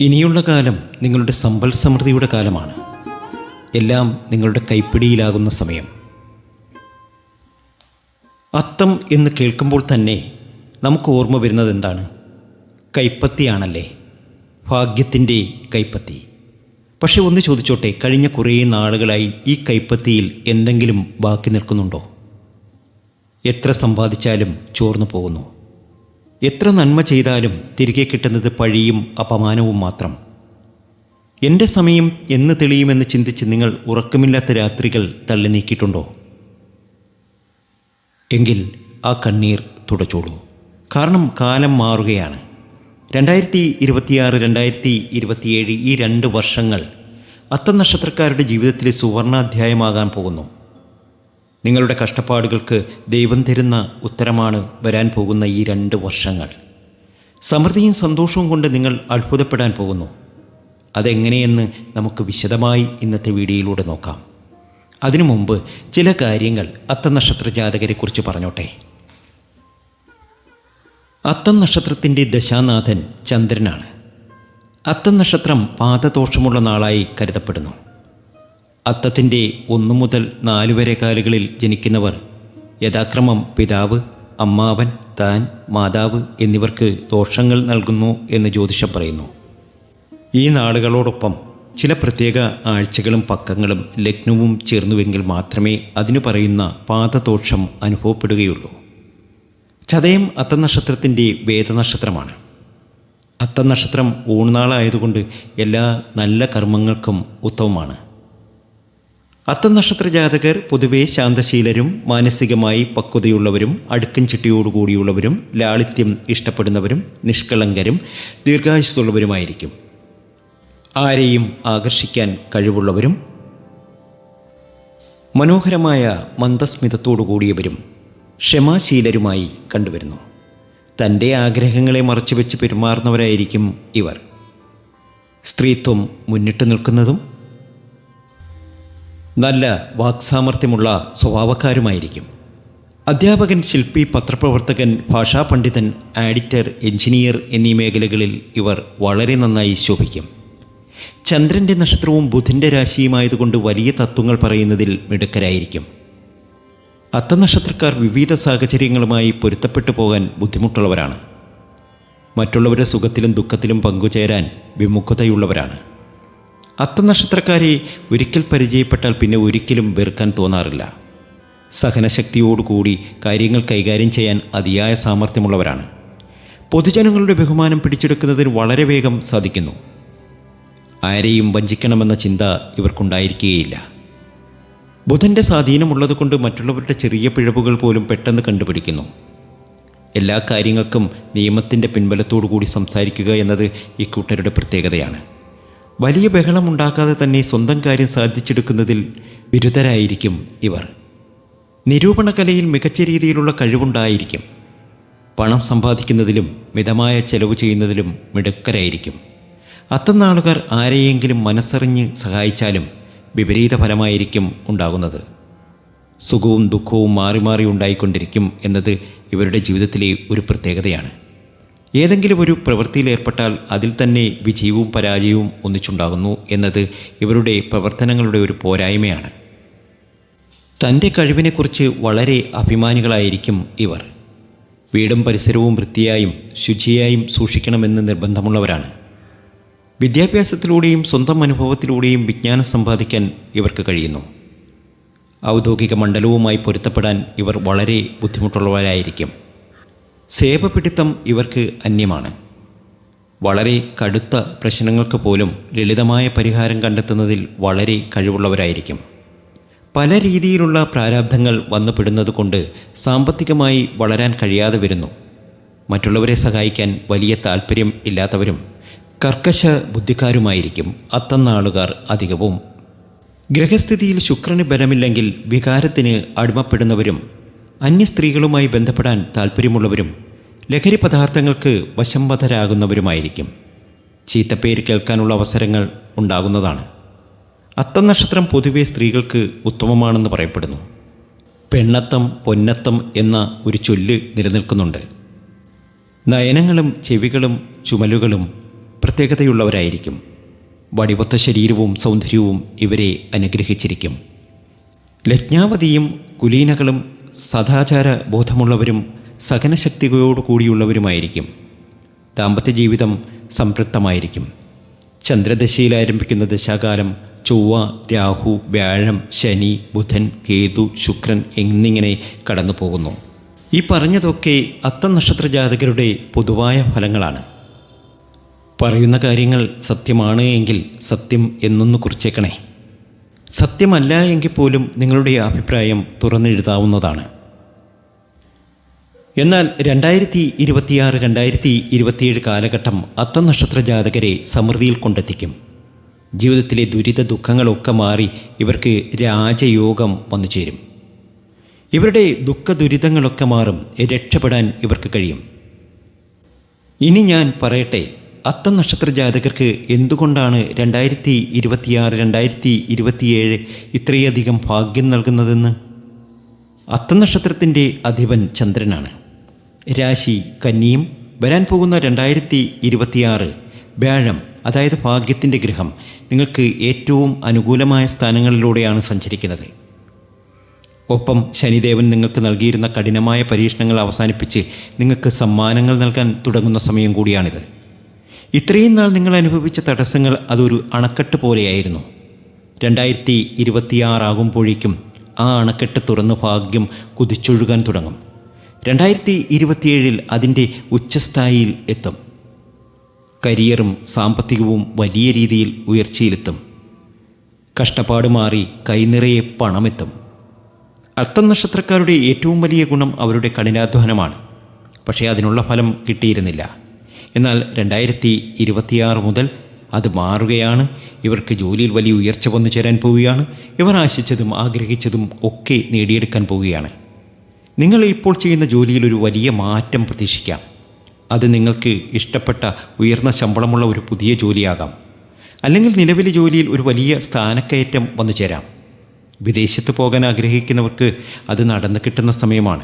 ഇനിയുള്ള കാലം നിങ്ങളുടെ സമ്പൽ സമൃദ്ധിയുടെ കാലമാണ്. എല്ലാം നിങ്ങളുടെ കൈപ്പിടിയിലാകുന്ന സമയം. അത്തം എന്ന് കേൾക്കുമ്പോൾ തന്നെ നമുക്ക് ഓർമ്മ വരുന്നത് എന്താണ്? കൈപ്പത്തിയാണല്ലേ? ഭാഗ്യത്തിന്റെ കൈപ്പത്തി. പക്ഷെ ഒന്ന് ചോദിച്ചോട്ടെ കഴിഞ്ഞ കുറേ നാളുകളായി ഈ കൈപ്പത്തിയിൽ എന്തെങ്കിലും ബാക്കി നിൽക്കുന്നുണ്ടോ? എത്ര സമ്പാദിച്ചാലും ചോർന്നു പോകുന്നു. എത്ര നന്മ ചെയ്താലും തിരികെ കിട്ടുന്നത് പഴിയും അപമാനവും മാത്രം. എന്റെ സമയം എന്ന് തെളിയുമെന്ന് ചിന്തിച്ച് നിങ്ങൾ ഉറക്കമില്ലാത്ത രാത്രികൾ തള്ളി നീക്കിയിട്ടുണ്ടോ? എങ്കിൽ ആ കണ്ണീർ തുടച്ചോളൂ. കാരണം കാലം മാറുകയാണ്. രണ്ടായിരത്തി ഇരുപത്തിയാറ് രണ്ടായിരത്തി ഇരുപത്തിയേഴ് ഈ രണ്ട് വർഷങ്ങൾ അത്തം നക്ഷത്രക്കാരുടെ ജീവിതത്തിലെ സുവർണാധ്യായമാകാൻ പോകുന്നു. നിങ്ങളുടെ കഷ്ടപ്പാടുകൾക്ക് ദൈവം തരുന്ന ഉത്തരമാണ് വരാൻ പോകുന്ന ഈ രണ്ട് വർഷങ്ങൾ. സമൃദ്ധിയും സന്തോഷവും കൊണ്ട് നിങ്ങൾ അത്ഭുതപ്പെടാൻ പോകുന്നു. അതെങ്ങനെയെന്ന് നമുക്ക് വിശദമായി ഇന്നത്തെ വീഡിയോയിലൂടെ നോക്കാം. അതിനു മുമ്പ് ചില കാര്യങ്ങൾ അത്തനക്ഷത്ര ജാതകരെക്കുറിച്ച് പറഞ്ഞോട്ടെ. അത്തം നക്ഷത്രത്തിന്റെ ദശാനാഥൻ ചന്ദ്രനാണ്. അത്തം നക്ഷത്രം പാദദോഷമുള്ള നാളായി കരുതപ്പെടുന്നു. അത്തത്തിന്റെ ഒന്നു മുതൽ നാലുവരെ കാലുകളിൽ ജനിക്കുന്നവർ യഥാക്രമം പിതാവ് അമ്മാവൻ താൻ മാതാവ് എന്നിവർക്ക് ദോഷങ്ങൾ നൽകുന്നു എന്ന് ജ്യോതിഷം പറയുന്നു. ഈ നാളുകളോടൊപ്പം ചില പ്രത്യേക ആഴ്ചകളും പക്കങ്ങളും ലഗ്നവും ചേർന്നുവെങ്കിൽ മാത്രമേ അതിനു പറയുന്ന പാദദോഷം അനുഭവപ്പെടുകയുള്ളൂ. ചതയം അത്തനക്ഷത്രത്തിന്റെ വേദനക്ഷത്രമാണ്. അത്തനക്ഷത്രം ഊണുനാളായതുകൊണ്ട് എല്ലാ നല്ല കർമ്മങ്ങൾക്കും ഉത്തമമാണ്. അത്തനക്ഷത്ര ജാതകർ പൊതുവെ ശാന്തശീലരും മാനസികമായി പക്വതയുള്ളവരും അടുക്കൻ ചിട്ടിയോടുകൂടിയുള്ളവരും ലാളിത്യം ഇഷ്ടപ്പെടുന്നവരും നിഷ്കളങ്കരും ദീർഘായുസ്സുള്ളവരുമായിരിക്കും. ആരെയും ആകർഷിക്കാൻ കഴിവുള്ളവരും മനോഹരമായ മന്ദസ്മിതത്തോടു കൂടിയവരും ക്ഷമാശീലരുമായി കണ്ടുവരുന്നു. തന്റെ ആഗ്രഹങ്ങളെ മറച്ചുവെച്ച് പെരുമാറുന്നവരായിരിക്കും ഇവർ. സ്ത്രീത്വം മുന്നിട്ട് നിൽക്കുന്നതും നല്ല വാക്സാമർഥ്യമുള്ള സ്വഭാവക്കാരുമായിരിക്കും. അധ്യാപകൻ ശില്പി പത്രപ്രവർത്തകൻ ഭാഷാ പണ്ഡിതൻ ആഡിറ്റർ എഞ്ചിനീയർ എന്നീ മേഖലകളിൽ ഇവർ വളരെ നന്നായി ശോഭിക്കും. ചന്ദ്രന്റെ നക്ഷത്രവും ബുധന്റെ രാശിയുമായതുകൊണ്ട് വലിയ തത്വങ്ങൾ പറയുന്നതിൽ മിടുക്കരായിരിക്കും. അത്തനക്ഷത്രക്കാർ വിവിധ സാഹചര്യങ്ങളുമായി പൊരുത്തപ്പെട്ടു പോകാൻ ബുദ്ധിമുട്ടുള്ളവരാണ്. മറ്റുള്ളവരുടെ സുഖത്തിലും ദുഃഖത്തിലും പങ്കുചേരാൻ വിമുഖതയുള്ളവരാണ്. അത്തനക്ഷത്രക്കാരെ ഒരിക്കൽ പരിചയപ്പെട്ടാൽ പിന്നെ ഒരിക്കലും വെറുക്കാൻ തോന്നാറില്ല. സഹനശക്തിയോടുകൂടി കാര്യങ്ങൾ കൈകാര്യം ചെയ്യാൻ അതിയായ സാമർഥ്യമുള്ളവരാണ്. പൊതുജനങ്ങളുടെ ബഹുമാനം പിടിച്ചെടുക്കുന്നതിന് വളരെ വേഗം സാധിക്കുന്നു. ആരെയും വഞ്ചിക്കണമെന്ന ചിന്ത ഇവർക്കുണ്ടായിരിക്കുകയില്ല ബുധന്റെ സ്വാധീനമുള്ളതുകൊണ്ട് മറ്റുള്ളവരുടെ ചെറിയ പിഴവുകൾ പോലും പെട്ടെന്ന് കണ്ടുപിടിക്കുന്നു. എല്ലാ കാര്യങ്ങൾക്കും നിയമത്തിന്റെ പിൻബലത്തോടു കൂടി സംസാരിക്കുക എന്നത് ഇക്കൂട്ടരുടെ പ്രത്യേകതയാണ്. വലിയ ബഹളമുണ്ടാക്കാതെ തന്നെ സ്വന്തം കാര്യം സാധിച്ചെടുക്കുന്നതിൽ ബിരുദരായിരിക്കും ഇവർ. നിരൂപണകലയിൽ മികച്ച രീതിയിലുള്ള കഴിവുണ്ടായിരിക്കും. പണം സമ്പാദിക്കുന്നതിലും മിതമായ ചെലവ് ചെയ്യുന്നതിലും മിടുക്കരായിരിക്കും. അത്തന്നാളുകാർ ആരെയെങ്കിലും മനസ്സറിഞ്ഞ് സഹായിച്ചാലും വിപരീത ഫലമായിരിക്കും ഉണ്ടാകുന്നത്. സുഖവും ദുഃഖവും മാറി മാറി ഉണ്ടായിക്കൊണ്ടിരിക്കും എന്നത് ഇവരുടെ ജീവിതത്തിലെ ഒരു പ്രത്യേകതയാണ്. ഏതെങ്കിലും ഒരു പ്രവൃത്തിയിൽ ഏർപ്പെട്ടാൽ അതിൽ തന്നെ വിജയവും പരാജയവും ഒന്നിച്ചുണ്ടാകുന്നു എന്നത് ഇവരുടെ പ്രവർത്തനങ്ങളുടെ ഒരു പോരായ്മയാണ്. തന്റെ കഴിവിനെക്കുറിച്ച് വളരെ അഭിമാനികളായിരിക്കും ഇവർ. വീടും പരിസരവും വൃത്തിയായും ശുചിയായും സൂക്ഷിക്കണമെന്ന് നിർബന്ധമുള്ളവരാണ്. വിദ്യാഭ്യാസത്തിലൂടെയും സ്വന്തം അനുഭവത്തിലൂടെയും വിജ്ഞാനം സമ്പാദിക്കാൻ ഇവർക്ക് കഴിയുന്നു. ഔദ്യോഗിക മണ്ഡലവുമായി പൊരുത്തപ്പെടാൻ ഇവർ വളരെ ബുദ്ധിമുട്ടുള്ളവരായിരിക്കും. സേവപിടുത്തം ഇവർക്ക് അന്യമാണ്. വളരെ കടുത്ത പ്രശ്നങ്ങൾക്ക് പോലും ലളിതമായ പരിഹാരം കണ്ടെത്തുന്നതിൽ വളരെ കഴിവുള്ളവരായിരിക്കും. പല രീതിയിലുള്ള പ്രാരാബ്ധങ്ങൾ വന്നുപെടുന്നത് കൊണ്ട് സാമ്പത്തികമായി വളരാൻ കഴിയാതെ വരുന്നു. മറ്റുള്ളവരെ സഹായിക്കാൻ വലിയ താല്പര്യം ഇല്ലാത്തവരും കർക്കശ ബുദ്ധിക്കാരുമായിരിക്കും അത്തന്നാളുകാർ അധികവും. ഗ്രഹസ്ഥിതിയിൽ ശുക്രന് ബലമില്ലെങ്കിൽ വികാരത്തിന് അടിമപ്പെടുന്നവരും അന്യ സ്ത്രീകളുമായി ബന്ധപ്പെടാൻ താല്പര്യമുള്ളവരും ലഹരി പദാർത്ഥങ്ങൾക്ക് വശംവധരാകുന്നവരുമായിരിക്കും ചീത്തപ്പേര് കേൾക്കാനുള്ള അവസരങ്ങൾ ഉണ്ടാകുന്നതാണ്. അത്തം നക്ഷത്രം പൊതുവെ സ്ത്രീകൾക്ക് ഉത്തമമാണെന്ന് പറയപ്പെടുന്നു. പെണ്ണത്തം പൊന്നത്തം എന്ന ഒരു ചൊല്ല് നിലനിൽക്കുന്നുണ്ട്. നയനങ്ങളും ചെവികളും ചുമലുകളും പ്രത്യേകതയുള്ളവരായിരിക്കും. വടിവൊത്ത ശരീരവും സൗന്ദര്യവും ഇവരെ അനുഗ്രഹിച്ചിരിക്കും. ലജ്ഞാവതിയും കുലീനകളും സദാചാര ബോധമുള്ളവരും സഹനശക്തിയോടു കൂടിയുള്ളവരുമായിരിക്കും. ദാമ്പത്യ ജീവിതം സംതൃപ്തമായിരിക്കും. ചന്ദ്രദശയിൽ ആരംഭിക്കുന്ന ദശാകാലം ചൊവ്വ രാഹു വ്യാഴം ശനി ബുധൻ കേതു ശുക്രൻ എന്നിങ്ങനെ കടന്നു പോകുന്നു ഈ പറഞ്ഞതൊക്കെ അത്തനക്ഷത്ര ജാതകരുടെ പൊതുവായ ഫലങ്ങളാണ്. പറയുന്ന കാര്യങ്ങൾ സത്യമാണ് എങ്കിൽ സത്യം എന്നൊന്ന് കുറിച്ചേക്കണേ. സത്യമല്ല എങ്കിൽ പോലും നിങ്ങളുടെ അഭിപ്രായം തുറന്നെഴുതാവുന്നതാണ്. എന്നാൽ രണ്ടായിരത്തി ഇരുപത്തിയാറ് രണ്ടായിരത്തി ഇരുപത്തിയേഴ് കാലഘട്ടം അത്തനക്ഷത്ര ജാതകരെ സമൃദ്ധിയിൽ കൊണ്ടെത്തിക്കും. ജീവിതത്തിലെ ദുരിത ദുഃഖങ്ങളൊക്കെ മാറി ഇവർക്ക് രാജയോഗം വന്നു ചേരും. ഇവരുടെ ദുഃഖ ദുരിതങ്ങളൊക്കെ മാറും രക്ഷപ്പെടാൻ ഇവർക്ക് കഴിയും. ഇനി ഞാൻ പറയട്ടെ നക്ഷത്ര ജാതകർക്ക് എന്തുകൊണ്ടാണ് രണ്ടായിരത്തി ഇരുപത്തിയാറ് രണ്ടായിരത്തി ഇരുപത്തിയേഴ് ഇത്രയധികം ഭാഗ്യം നൽകുന്നതെന്ന്? നക്ഷത്രത്തിന്റെ അധിപൻ ചന്ദ്രനാണ്. രാശി കന്നിയും വരാൻ പോകുന്ന രണ്ടായിരത്തി ഇരുപത്തിയാറ് വ്യാഴം അതായത് ഭാഗ്യത്തിന്റെ ഗ്രഹം നിങ്ങൾക്ക് ഏറ്റവും അനുകൂലമായ സ്ഥാനങ്ങളിലൂടെയാണ് സഞ്ചരിക്കുന്നത്. ഒപ്പം ശനിദേവൻ നിങ്ങൾക്ക് നൽകിയിരുന്ന കഠിനമായ പരീക്ഷണങ്ങൾ അവസാനിപ്പിച്ച് നിങ്ങൾക്ക് സമ്മാനങ്ങൾ നൽകാൻ തുടങ്ങുന്ന സമയം കൂടിയാണിത്. ഇത്രയും നാൾ നിങ്ങൾ അനുഭവിച്ച തടസ്സങ്ങൾ അതൊരു അണക്കെട്ട് പോലെയായിരുന്നു. രണ്ടായിരത്തി ഇരുപത്തിയാറാകുമ്പോഴേക്കും ആ അണക്കെട്ട് തുറന്ന ഭാഗ്യം കുതിച്ചൊഴുകാൻ തുടങ്ങും. രണ്ടായിരത്തി ഇരുപത്തിയേഴിൽ അതിന്റെ ഉച്ചസ്ഥായിയിൽ എത്തും. കരിയറും സാമ്പത്തികവും വലിയ രീതിയിൽ ഉയർച്ചയിലെത്തും. കഷ്ടപ്പാട് മാറി കൈനിറയെ പണമെത്തും. അർത്ഥം നക്ഷത്രക്കാരുടെ ഏറ്റവും വലിയ ഗുണം അവരുടെ കഠിനാധ്വാനമാണ്. പക്ഷേ അതിനുള്ള ഫലം കിട്ടിയിരുന്നില്ല. എന്നാൽ രണ്ടായിരത്തി ഇരുപത്തിയാറ് മുതൽ അത് മാറുകയാണ്. ഇവർക്ക് ജോലിയിൽ വലിയ ഉയർച്ച വന്നു ചേരാൻ പോവുകയാണ്. ഇവർ ആശിച്ചതും ആഗ്രഹിച്ചതും ഒക്കെ നേടിയെടുക്കാൻ പോവുകയാണ്. നിങ്ങൾ ഇപ്പോൾ ചെയ്യുന്ന ജോലിയിൽ ഒരു വലിയ മാറ്റം പ്രതീക്ഷിക്കാം. അത് നിങ്ങൾക്ക് ഇഷ്ടപ്പെട്ട ഉയർന്ന ശമ്പളമുള്ള ഒരു പുതിയ ജോലിയാകാം. അല്ലെങ്കിൽ നിലവിലെ ജോലിയിൽ ഒരു വലിയ സ്ഥാനക്കയറ്റം വന്നു ചേരാം. വിദേശത്ത് പോകാൻ ആഗ്രഹിക്കുന്നവർക്ക് അത് നടന്നു കിട്ടുന്ന സമയമാണ്.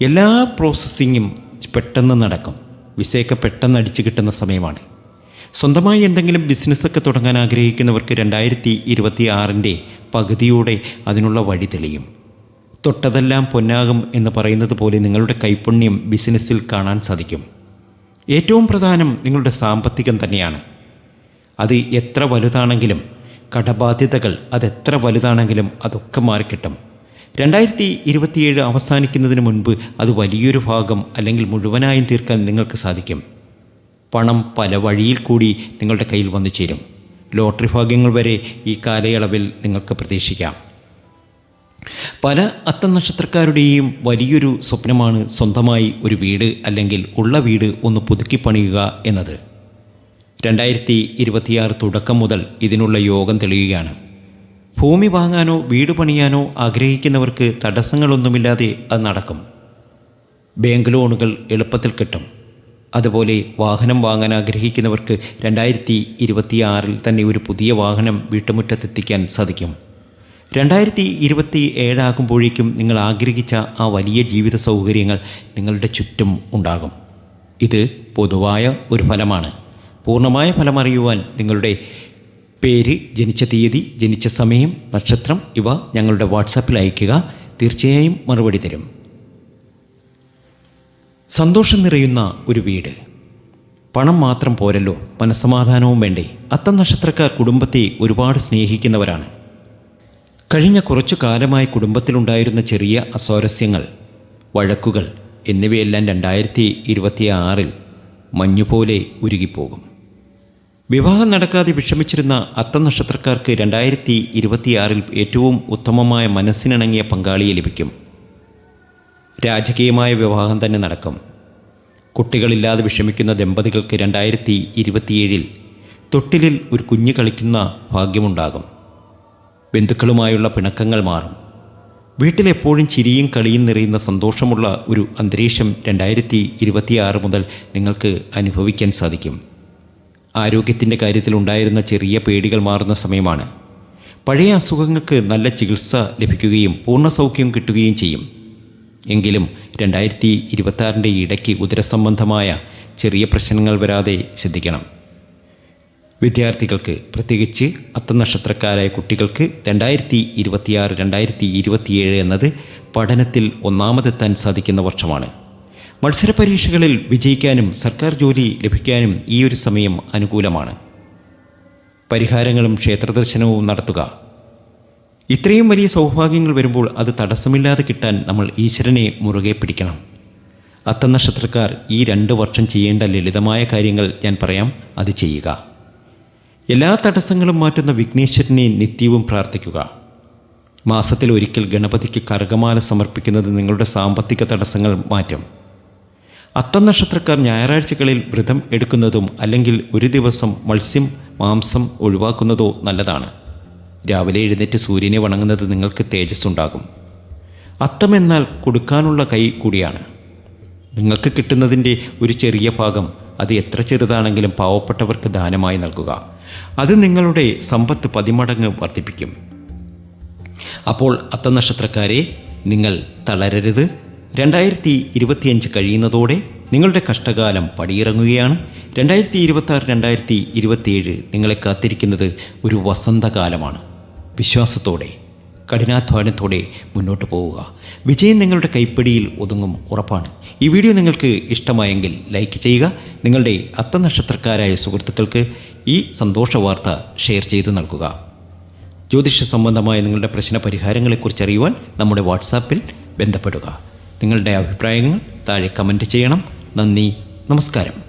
എല്ലാ പ്രോസസ്സിങ്ങും പെട്ടെന്ന് നടക്കും. വിസയൊക്കെ പെട്ടെന്ന് അടിച്ചു കിട്ടുന്ന സമയമാണ്. സ്വന്തമായി എന്തെങ്കിലും ബിസിനസ്സൊക്കെ തുടങ്ങാൻ ആഗ്രഹിക്കുന്നവർക്ക് രണ്ടായിരത്തി ഇരുപത്തി ആറിന്റെ പകുതിയോടെ അതിനുള്ള വഴി തെളിയും. തൊട്ടതെല്ലാം പൊന്നാകും എന്ന് പറയുന്നത് പോലെ നിങ്ങളുടെ കൈപ്പുണ്യം ബിസിനസ്സിൽ കാണാൻ സാധിക്കും. ഏറ്റവും പ്രധാനം നിങ്ങളുടെ സാമ്പത്തികം തന്നെയാണ്. അത് എത്ര വലുതാണെങ്കിലും കടബാധ്യതകൾ അതെത്ര വലുതാണെങ്കിലും അതൊക്കെ മാറിക്കിട്ടും. രണ്ടായിരത്തി ഇരുപത്തിയേഴ് അവസാനിക്കുന്നതിന് മുൻപ് അത് വലിയൊരു ഭാഗം അല്ലെങ്കിൽ മുഴുവനായും തീർക്കാൻ നിങ്ങൾക്ക് സാധിക്കും. പണം പല വഴിയിൽ കൂടി നിങ്ങളുടെ കയ്യിൽ വന്നു ചേരും. ലോട്ടറി ഭാഗ്യങ്ങൾ വരെ ഈ കാലയളവിൽ നിങ്ങൾക്ക് പ്രതീക്ഷിക്കാം. പല അത്തനക്ഷത്രക്കാരുടെയും വലിയൊരു സ്വപ്നമാണ് സ്വന്തമായി ഒരു വീട് അല്ലെങ്കിൽ ഉള്ള വീട് ഒന്ന് പുതുക്കി പണിയുക എന്നത്. രണ്ടായിരത്തി ഇരുപത്തിയാറ് തുടക്കം മുതൽ ഇതിനുള്ള യോഗം തെളിയുകയാണ്. ഭൂമി വാങ്ങാനോ വീട് പണിയാനോ ആഗ്രഹിക്കുന്നവർക്ക് തടസ്സങ്ങളൊന്നുമില്ലാതെ അത് നടക്കും. ബാങ്ക് ലോണുകൾ എളുപ്പത്തിൽ കിട്ടും. അതുപോലെ വാഹനം വാങ്ങാൻ ആഗ്രഹിക്കുന്നവർക്ക് രണ്ടായിരത്തി ഇരുപത്തിയാറിൽ തന്നെ ഒരു പുതിയ വാഹനം വീട്ടുമുറ്റത്തെത്തിക്കാൻ സാധിക്കും. രണ്ടായിരത്തി ഇരുപത്തി ഏഴാകുമ്പോഴേക്കും നിങ്ങൾ ആഗ്രഹിച്ച ആ വലിയ ജീവിത സൗകര്യങ്ങൾ നിങ്ങളുടെ ചുറ്റും ഉണ്ടാകും. ഇത് പൊതുവായ ഒരു ഫലമാണ്. പൂർണമായ ഫലമറിയുവാൻ നിങ്ങളുടെ പേര് ജനിച്ച തീയതി ജനിച്ച സമയം നക്ഷത്രം ഇവ ഞങ്ങളുടെ വാട്സാപ്പിൽ അയയ്ക്കുക. തീർച്ചയായും മറുപടി തരും. സന്തോഷം നിറയുന്ന ഒരു വീട്. പണം മാത്രം പോരല്ലോ മനസ്സമാധാനവും വേണ്ടേ. അത്തം നക്ഷത്രക്കാർ കുടുംബത്തെ ഒരുപാട് സ്നേഹിക്കുന്നവരാണ്. കഴിഞ്ഞ കുറച്ചു കാലമായി കുടുംബത്തിലുണ്ടായിരുന്ന ചെറിയ അസ്വാരസ്യങ്ങൾ വഴക്കുകൾ എന്നിവയെല്ലാം രണ്ടായിരത്തി ഇരുപത്തിയാറിൽ മഞ്ഞുപോലെ ഉരുകിപ്പോകും. വിവാഹം നടക്കാതെ വിഷമിച്ചിരുന്ന അത്തനക്ഷത്രക്കാർക്ക് രണ്ടായിരത്തി ഇരുപത്തിയാറിൽ ഏറ്റവും ഉത്തമമായ മനസ്സിനിണങ്ങിയ പങ്കാളിയെ ലഭിക്കും. രാജകീയമായ വിവാഹം തന്നെ നടക്കും. കുട്ടികളില്ലാതെ വിഷമിക്കുന്ന ദമ്പതികൾക്ക് രണ്ടായിരത്തി ഇരുപത്തിയേഴിൽ തൊട്ടിലിൽ ഒരു കുഞ്ഞ് കളിക്കുന്ന ഭാഗ്യമുണ്ടാകും. ബന്ധുക്കളുമായുള്ള പിണക്കങ്ങൾ മാറും. വീട്ടിലെപ്പോഴും ചിരിയും കളിയും നിറയുന്ന സന്തോഷമുള്ള ഒരു അന്തരീക്ഷം രണ്ടായിരത്തി ഇരുപത്തിയാറ് മുതൽ നിങ്ങൾക്ക് അനുഭവിക്കാൻ സാധിക്കും. ആരോഗ്യത്തിന്റെ കാര്യത്തിൽ ഉണ്ടായിരുന്ന ചെറിയ പേടികൾ മാറുന്ന സമയമാണ്. പഴയ അസുഖങ്ങൾക്ക് നല്ല ചികിത്സ ലഭിക്കുകയും പൂർണ സൗഖ്യം കിട്ടുകയും ചെയ്യും. എങ്കിലും രണ്ടായിരത്തി ഇരുപത്താറിന്റെ ഇടയ്ക്ക് ഉദരസംബന്ധമായ ചെറിയ പ്രശ്നങ്ങൾ വരാതെ ശ്രദ്ധിക്കണം. വിദ്യാർത്ഥികൾക്ക് പ്രത്യേകിച്ച് അത്തനക്ഷത്രക്കാരായ കുട്ടികൾക്ക് രണ്ടായിരത്തി ഇരുപത്തിയാറ് രണ്ടായിരത്തി ഇരുപത്തിയേഴ് എന്നത് പഠനത്തിൽ ഒന്നാമതെത്താൻ സാധിക്കുന്ന വർഷമാണ്. മത്സര പരീക്ഷകളിൽ വിജയിക്കാനും സർക്കാർ ജോലി ലഭിക്കാനും ഈ ഒരു സമയം അനുകൂലമാണ്. പരിഹാരങ്ങളും ക്ഷേത്രദർശനവും നടത്തുക. ഇത്രയും വലിയ സൗഭാഗ്യങ്ങൾ വരുമ്പോൾ അത് തടസ്സമില്ലാതെ കിട്ടാൻ നമ്മൾ ഈശ്വരനെ മുറുകെ പിടിക്കണം. അത്തനക്ഷത്രക്കാർ ഈ രണ്ട് വർഷം ചെയ്യേണ്ട ലളിതമായ കാര്യങ്ങൾ ഞാൻ പറയാം അത് ചെയ്യുക. എല്ലാ തടസ്സങ്ങളും മാറ്റുന്ന വിഘ്നേശ്വരനെ നിത്യവും പ്രാർത്ഥിക്കുക. മാസത്തിൽ ഒരിക്കൽ ഗണപതിക്ക് കർഗമാല സമർപ്പിക്കുന്നത് നിങ്ങളുടെ സാമ്പത്തിക തടസ്സങ്ങൾ മാറ്റും. അത്തം നക്ഷത്രക്കാർ ഞായറാഴ്ചകളിൽ വ്രതം എടുക്കുന്നതും അല്ലെങ്കിൽ ഒരു ദിവസം മത്സ്യം മാംസം ഒഴിവാക്കുന്നതോ നല്ലതാണ്. രാവിലെ എഴുന്നേറ്റ് സൂര്യനെ വണങ്ങുന്നത് നിങ്ങൾക്ക് തേജസ് ഉണ്ടാകും അത്തം എന്നാൽ കൊടുക്കാനുള്ള കൈ കൂടിയാണ്. നിങ്ങൾക്ക് കിട്ടുന്നതിന്റെ ഒരു ചെറിയ ഭാഗം അത് എത്ര ചെറുതാണെങ്കിലും പാവപ്പെട്ടവർക്ക് ദാനമായി നൽകുക. അത് നിങ്ങളുടെ സമ്പത്ത് പതിമടങ്ങ് വർദ്ധിപ്പിക്കും. അപ്പോൾ അത്തനക്ഷത്രക്കാരെ നിങ്ങൾ തളരരുത്. രണ്ടായിരത്തി ഇരുപത്തിയഞ്ച് കഴിയുന്നതോടെ നിങ്ങളുടെ കഷ്ടകാലം പടിയിറങ്ങുകയാണ്. രണ്ടായിരത്തി ഇരുപത്തി ആറ് രണ്ടായിരത്തി ഇരുപത്തിയേഴ് നിങ്ങളെ കാത്തിരിക്കുന്നത് ഒരു വസന്തകാലമാണ്. വിശ്വാസത്തോടെ കഠിനാധ്വാനത്തോടെ മുന്നോട്ട് പോവുക. വിജയം നിങ്ങളുടെ കൈപ്പിടിയിൽ ഒതുങ്ങും ഉറപ്പാണ്. ഈ വീഡിയോ നിങ്ങൾക്ക് ഇഷ്ടമായെങ്കിൽ ലൈക്ക് ചെയ്യുക. നിങ്ങളുടെ അത്തനക്ഷത്രക്കാരായ സുഹൃത്തുക്കൾക്ക് ഈ സന്തോഷ വാർത്ത ഷെയർ ചെയ്തു നൽകുക. ജ്യോതിഷ സംബന്ധമായ നിങ്ങളുടെ പ്രശ്ന പരിഹാരങ്ങളെക്കുറിച്ച് അറിയുവാൻ നമ്മുടെ വാട്സാപ്പിൽ ബന്ധപ്പെടുക. നിങ്ങളുടെ അഭിപ്രായങ്ങൾ താഴെ കമന്റ് ചെയ്യണം. നന്ദി നമസ്കാരം.